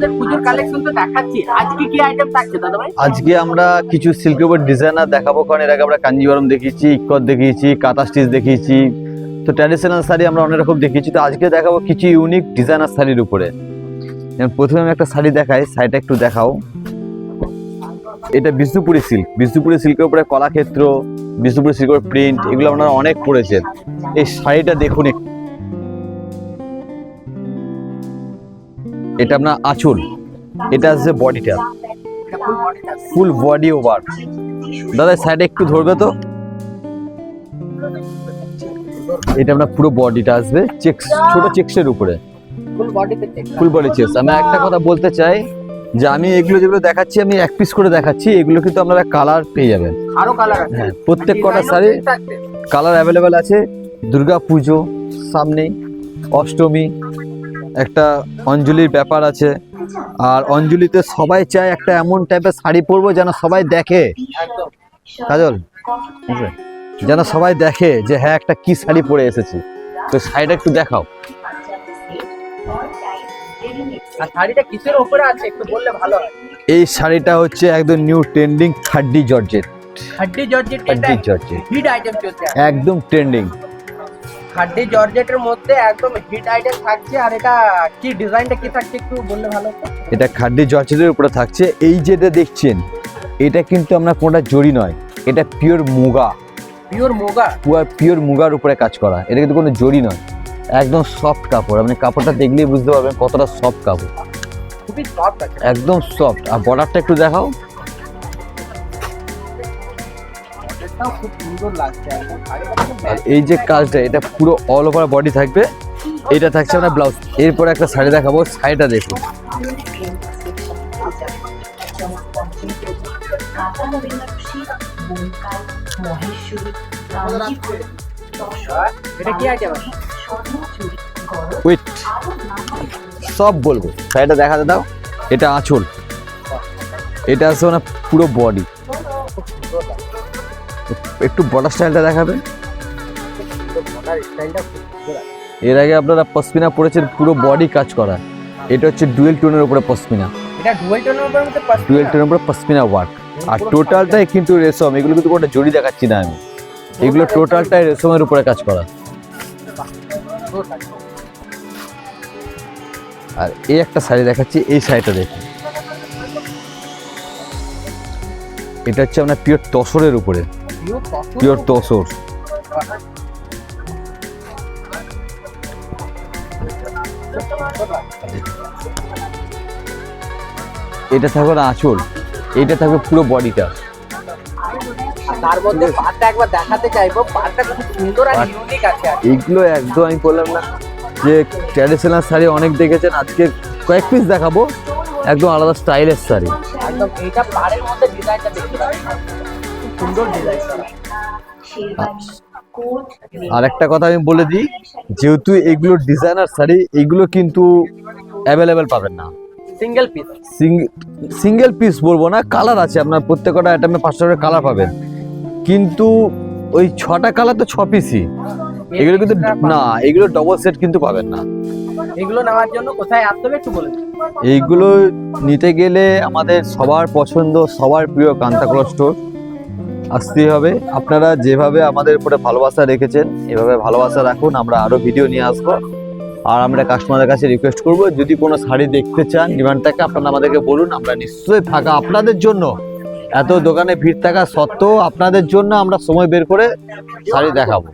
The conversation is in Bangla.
আমাদের পুজোর কালেকশন তো দেখাচ্ছি। আজকে কি আইটেম থাকছে দাদা ভাই আজকে আমরা কিছু সিল্কের উপর ডিজাইনার দেখাবো, কারণ এর আগে আমরা কাঞ্জিবরম দেখিয়েছি, ইক্কত দেখিয়েছি, কাঁথা স্টিচ দেখিয়েছি। তো ট্র্যাডিশনাল শাড়ি আমরা অনেক রকম দেখিয়েছি। তো আজকে দেখাবো কিছু ইউনিক ডিজাইনার শাড়ির উপরে। প্রথমে আমি একটা শাড়ি দেখাই, শাড়িটা একটু দেখাও। এটা বিষ্ণুপুরি সিল্ক বিষ্ণুপুরি সিল্কের উপরে কলাক্ষেত্র, বিষ্ণুপুরি সিল্কের প্রিন্ট এগুলো আপনারা অনেক পড়েছেন এই শাড়িটা দেখুন একটু। এটা আপনার আঁচল। এটা আছে বডিটা ফুল বডি ওভার দাদা সাইডে একটু ধরবে তো? এটা আপনার পুরো বডিটা আসবে। চেক্স ছোট চেক্সের উপরে। ফুল বডি চেক্স আমি একটা কথা বলতে চাই যে আমি এগুলো যেগুলো দেখাচ্ছি আমি এক পিস করে দেখাচ্ছি এগুলো কিন্তু আপনারা কালার পেয়ে যাবেন। আরও কালার আছে। হ্যাঁ প্রত্যেক কটা শাড়ি কালার অ্যাভেলেবেল আছে। দুর্গা পুজো সামনে অষ্টমী একটা অঞ্জলির ব্যাপার আছে। আর অঞ্জলিতে সবাই চায় একটা এমন টাইপের শাড়ি পরবো যেন সবাই দেখে। কাজল যেন সবাই দেখে যে হ্যাঁ একটা কি শাড়ি পরে এসেছি। তো শাড়িটা একটু দেখাও। হয়। এই শাড়িটা হচ্ছে একদম new trending khaddi georgette. Khaddi georgette khaddi একদম ট্রেন্ডিং খাড্ডি জর্জেটের মধ্যে একদম হিট আইটেম থাকছে। আর এটা কি ডিজাইনটা কি থাকছে একটু বললে ভালো এটা খাড্ডি জর্জেটের উপরে থাকছে। এই যেটা দেখছেন এটা কিন্তু আমরা কোনটা জড়ি নয় এটা পিওর মুগা। পিওর মোগা? পুরো পিওর মুগার উপরে কাজ করা। এটা কিন্তু কোনো জড়ি নয় একদম সফট কাপড়। আপনি কাপড়টা দেখলেই বুঝতে পারবেন কতটা সফট কাপড়। খুবই সফট একদম সফট আর বর্ডারটা একটু দেখাও। খুব সুন্দর লাগছে আর এই যে কাজটা এটা পুরো অল ওভার বডি থাকবে। এটা থাকছে আপনার ব্লাউজ এরপরে একটা শাড়ি দেখাবো শাড়িটা দেখুন। উইথ সব বলব। শাড়িটা দেখাতে দাও। এটা আঁচল। এটা আছে না পুরো বডি একটু বর্ডার স্টাইলটা দেখাবে সুন্দর বর্ডার স্টাইলটা খুব সুন্দর আছে এর আগে আপনারা পশমিনা পড়েছেন পুরো বডি কাজ করা। এটা হচ্ছে ডুয়েল টোনের উপরে পশমিনা। এটা ডুয়েল টোনের উপর ডুয়েল টোনের উপরে পশমিনা ওয়ার্ক আর টোটালটাই কিন্তু রেশম। এগুলো কিন্তু কোনো জড়ি দেখাচ্ছি না আমি। এগুলো টোটালটাই রেশমের উপরে কাজ করা। আর এই একটা শাড়ি দেখাচ্ছি এই শাড়িটা দেখুন। এটা হচ্ছে আপনার পিওর তসরের উপরে। পিওর তসর এটা থাকবে না আঁচল। এটা থাকবে পুরো বডিটা। তার মধ্যে পাটটা একবার দেখাতে চাইব। পাটটা খুব সুন্দর আর ইউনিক আছে এইগুলো একদম আমি বললাম না যে ট্র্যাডিশনাল শাড়ি অনেক দেখেছেন আজকে কয়েক পিস দেখাবো। একদম আলাদা স্টাইলের শাড়ি। একদম এইটা পাড়ের মধ্যে ডিজাইনটা দেখতে পাচ্ছি। খুব সুন্দর ডিজাইন আর একটা কথা আমি বলে দিই যেহেতু এগুলো ডিজাইনার শাড়ি এগুলো কিন্তু অ্যাভেলেবেল পাবেন না। সিঙ্গেল পিস সিঙ্গেল পিস বলব না কালার আছে আপনার প্রত্যেকটা আইটেমে পাঁচটা করে কালার পাবেন। কিন্তু ওই ছটা কালার তো ছ পিসই এগুলো কিন্তু না এগুলো ডবল সেট কিন্তু পাবেন না। এগুলো নেওয়ার জন্য কোথায় আসতে হবে একটু বলে দিন। এইগুলো নিতে গেলে আমাদের সবার পছন্দ সবার প্রিয় কান্তাকলা স্টোর আসতেই হবে। আপনারা যেভাবে আমাদের উপরে ভালোবাসা রেখেছেন, এভাবে ভালোবাসা রাখুন। আমরা আরও ভিডিও নিয়ে আসব। আর আমরা কাস্টমারের কাছে রিকোয়েস্ট করব, যদি কোনো শাড়ি দেখতে চান ডিমান্ড থাকে, আপনারা আমাদেরকে বলুন। আমরা নিশ্চয়ই ফাঁকা আপনাদের জন্য। এত দোকানে ভিড় থাকা সত্ত্বেও আপনাদের জন্য আমরা সময় বের করে শাড়ি দেখাবো।